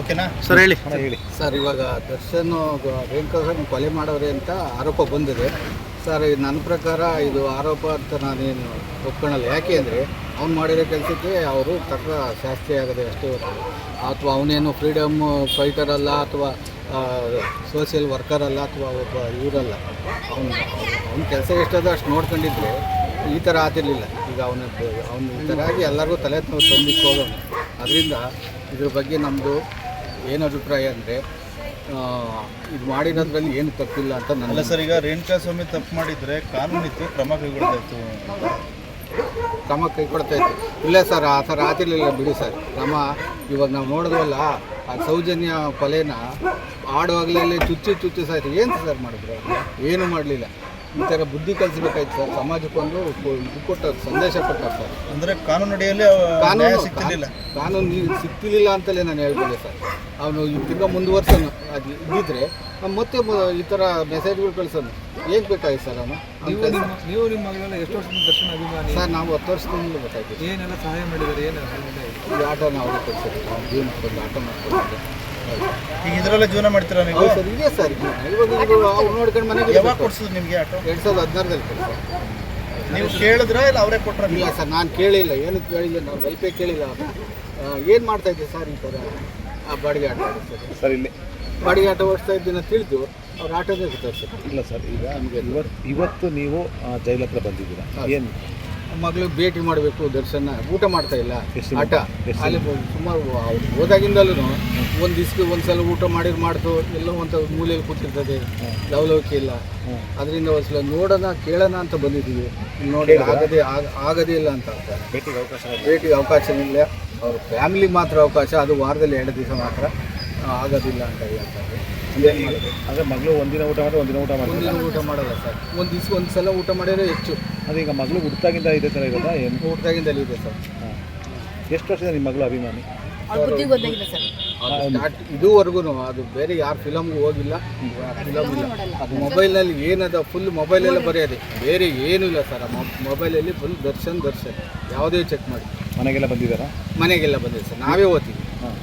ಓಕೆನಾ ಸರ್ ಹೇಳಿ. ಹೇಳಿ. ಸರ್ ಇವಾಗ ದರ್ಶನ್ ರೇಣುಕಾಸನ್ ಕೊಲೆ ಮಾಡೋರೆ ಅಂತ ಆರೋಪ ಬಂದಿದೆ. ಸರ್ ಇದು ನನ್ನ ಪ್ರಕಾರ ಇದು ಆರೋಪ ಅಂತ ನಾನೇನು ಒಪ್ಕೊಳ್ಳಲ್ಲ ಯಾಕೆ ಅಂದರೆ ಅವ್ನು ಮಾಡಿರೋ ಕೆಲಸಕ್ಕೆ ಅವರು ತಕ್ಕ ಶಾಸ್ತಿ ಆಗದೆ ಅಷ್ಟೇ ಹೊರತು ಅಥವಾ ಅವನೇನು ಫ್ರೀಡಮ್ ಫೈಟರ್ ಅಲ್ಲ ಅಥವಾ ಸೋಷಿಯಲ್ ವರ್ಕರ್ ಅಲ್ಲ ಅಥವಾ ಒಬ್ಬ ಇವರಲ್ಲ. ಅವನು ಅವ್ನ ಕೆಲಸ ಎಷ್ಟದ ಅಷ್ಟು ನೋಡ್ಕೊಂಡಿದ್ರೆ ಈ ಥರ ಆತಿರ್ಲಿಲ್ಲ. ಈಗ ಅವನ ಅವನು ಈ ಥರ ಆಗಿ ಎಲ್ಲರಿಗೂ ತಲೆ ತಂದಿಟ್ಟು ಹೋಗೋಣ ಹೋಗೋನು ಅದರಿಂದ ಇದ್ರ ಬಗ್ಗೆ ನಮ್ಮದು ಏನು ಅಭಿಪ್ರಾಯ ಅಂದರೆ ಇದು ಮಾಡಿರೋದ್ರಲ್ಲಿ ಏನು ತಪ್ಪಿಲ್ಲ ಅಂತ ಅಲ್ಲ ನನ್ನ ಸರ್ ಈಗ ರೇಣುಕಾ ಸ್ವಾಮಿ ತಪ್ಪು ಮಾಡಿದ್ರೆ ಕಾನೂನಿತ್ತು ಕ್ರಮ ಕೈಗೊಳ್ತಾಯಿತ್ತು ಕ್ರಮ ಕೈ ಕೊಡ್ತಾ ಇತ್ತು. ಇಲ್ಲ ಸರ್ ಆ ಥರ ಆತಿರ್ಲಿಲ್ಲ ಬಿಡಿ ಸರ್. ಕ್ರಮ ಇವಾಗ ನಾವು ನೋಡಿದ್ವಲ್ಲ ಆ ಸೌಜನ್ಯ ಕೊಲೆನ ಆಡುವಾಗಲೇ ಚುಚ್ಚಿ ಚುಚ್ಚಿ ಸರ್ ಏನು ಸರ್ ಮಾಡಿದ್ರು ಏನು ಮಾಡಲಿಲ್ಲ. ಈ ಥರ ಬುದ್ಧಿ ಕಲಿಸ್ಬೇಕಾಯ್ತು ಸರ್. ಸಮಾಜಕ್ಕೊಂದು ಇದು ಕೊಟ್ಟ ಸಂದೇಶ ಕೊಟ್ಟಾರೆ ಸರ್. ಅಂದ್ರೆ ಕಾನೂನು ಅಡಿಯಲ್ಲಿ ಕಾನೂನು ಸಿಗ್ತಿರಲಿಲ್ಲ. ಕಾನೂನು ನೀ- ಸಿಗ್ತಿರ್ಲಿಲ್ಲ ಅಂತಲೇ ನಾನು ಹೇಳ್ಬೋದು ಸರ್. ಅವನು ಈ ತಿರ್ಗಾ ಮುಂದುವರ್ಸೋನು ಅದು ಇದ್ದಿದ್ರೆ ಮತ್ತೆ ಈ ಥರ ಮೆಸೇಜ್ಗಳು ಕಳಿಸೋನು ಹೇಗೆ ಬೇಕಾಗಿತ್ತು ಸರ್ ಅವನು? ನೀವು ನಿಮ್ಮ ನೀವು ನಿಮ್ಮ ಮಗನ ಎಷ್ಟು ವರ್ಷದಿಂದ ದರ್ಶನ ಅಭಿಮಾನಿ? ಸರ್ ನಾವು ಹತ್ತು ವರ್ಷದಿಂದ ಬೇಕಾಗಿತ್ತು ಏನೆಲ್ಲ ಸಹಾಯ ಮಾಡಿದ್ದಾರೆ? ಏನು ಈ ಆಟೋನ ಅವ್ರಿಗೆ ಕಳಿಸೋದು ಅವ್ನು ಜೀವನಕ್ಕೆ ಒಂದು ಆಟೋ ಮಾಡ್ಕೊಂಡಿದ್ದೆ ಈಗ ಇದರಲ್ಲೇ ಜೀವನ ಮಾಡ್ತೀರಾ ನೀವು? ಸರ್ ಇದೆ ಸರ್ ಇದು. ಇವಾಗ ನೋಡ್ಕೊಂಡು ಮನೆಗೆ ಯಾವಾಗ ಕೊಡ್ಸಿದ್ರು ನಿಮಗೆ ಆಟೋ? ಎರಡು ಸಾವಿರದ ಹದಿನಾರದಲ್ಲಿ ಕೊಡ್ತಾರೆ ನೀವು ಕೇಳಿದ್ರ ಇಲ್ಲ ಅವರೇ ಕೊಟ್ರ ಇಲ್ಲ ಸರ್ ನಾನು ಕೇಳಿಲ್ಲ. ಏನು ಕೇಳಿಲ್ಲ ನಾವು ವೆಲ್ಪೇ ಕೇಳಿಲ್ಲ. ಏನು ಮಾಡ್ತಾ ಇದ್ದೆ ಸರ್ ಈ ಥರ ಆ ಬಾಡಿಗೆ ಆಟ ಸರ್. ಇಲ್ಲಿ. ಬಾಡಿಗೆ ಆಟ ಓಡಿಸ್ತಾ ಇದ್ದೀನಿ ತಿಳಿದು ಅವ್ರು ಆಟೋದೇ ಗೊತ್ತಾಗ್ತದೆ ಇಲ್ಲ ಸರ್ ಈಗ ನಮಗೆ ಇವತ್ತು ನೀವು ಜೈಲತ್ರ ಹತ್ರ ಬಂದಿದ್ದೀರಾ ಏನು ಮಗಳು ಭೇಟಿ ಮಾಡಬೇಕು ದರ್ಶನ ಊಟ ಮಾಡ್ತಾ ಇಲ್ಲ ಆಟ ಅಲ್ಲಿ ಸುಮಾರು ಅವ್ರು ಹೋದಾಗಿಂದಲೂ ಒಂದು ದಿವ್ಸಕ್ಕೆ ಒಂದು ಸಲ ಊಟ ಮಾಡಿರ್ ಮಾಡ್ತು ಎಲ್ಲೋ ಒಂದು ಮೂಲೆಯಲ್ಲಿ ಕೂತಿರ್ತದೆ ಲವಲವಿಕೆ ಇಲ್ಲ. ಅದರಿಂದ ಒಂದು ಸಲ ನೋಡೋಣ ಕೇಳೋಣ ಅಂತ ಬಂದಿದ್ದೀವಿ. ನೋಡಿ ಆಗದೆ ಆಗ- ಆಗದೇ ಇಲ್ಲ ಅಂತ ಭೇಟಿಗೆ ಅವಕಾಶ. ಭೇಟಿಗೆ ಅವಕಾಶ ಇಲ್ಲ. ಅವ್ರ ಫ್ಯಾಮಿಲಿ ಮಾತ್ರ ಅವಕಾಶ ಅದು ವಾರದಲ್ಲಿ ಎರಡು ದಿವಸ ಮಾತ್ರ ಆಗೋದಿಲ್ಲ ಅಂತ ಹೇಳ್ತಾರೆ ಅಂದರೆ ಮಗಳು ಒಂದಿನ ಊಟ ಮಾಡಿ ಒಂದಿನ ಊಟ ಮಾಡಿ ಒಂದಿನ ಊಟ ಮಾಡಲ್ಲ ಸರ್. ಒಂದು ದಿವಸ ಒಂದು ಸಲ ಊಟ ಮಾಡಿದ್ರೆ ಹೆಚ್ಚು. ಅದೇ ಈಗ ಮಗಳು ಹುಡ್ತಾಗಿಂದ ಇದೆ ಸರ್ ಇರೋದಾ ಏನು? ಊಟದಾಗಿಂದಲೇ ಇದೆ ಸರ್. ಹಾಂ. ಎಷ್ಟು ವರ್ಷದ ನಿಮ್ಮ ಮಗಳು ಅಭಿಮಾನಿ? ಇದುವರೆಗೂ ಅದು ಬೇರೆ ಯಾರು ಫಿಲಮ್ಗೆ ಹೋಗಿಲ್ಲ. ಫಿಲಮ್ ಇಲ್ಲ. ಅದು ಮೊಬೈಲ್ನಲ್ಲಿ ಏನದ ಫುಲ್ ಮೊಬೈಲಲ್ಲೇ ಬರೆಯೋದೆ. ಬೇರೆ ಏನೂ ಇಲ್ಲ ಸರ್. ಆ ಮೊಬೈಲಲ್ಲಿ ಫುಲ್ ದರ್ಶನ್ ದರ್ಶನ್. ಯಾವುದೇ ಚೆಕ್ ಮಾಡಿ. ಮನೆಗೆಲ್ಲ ಬಂದಿದ್ದಾರಾ? ಮನೆಗೆಲ್ಲ ಬಂದಿದೆ ಸರ್. ನಾವೇ ಓದ್ತೀವಿ. ಹಾಂ.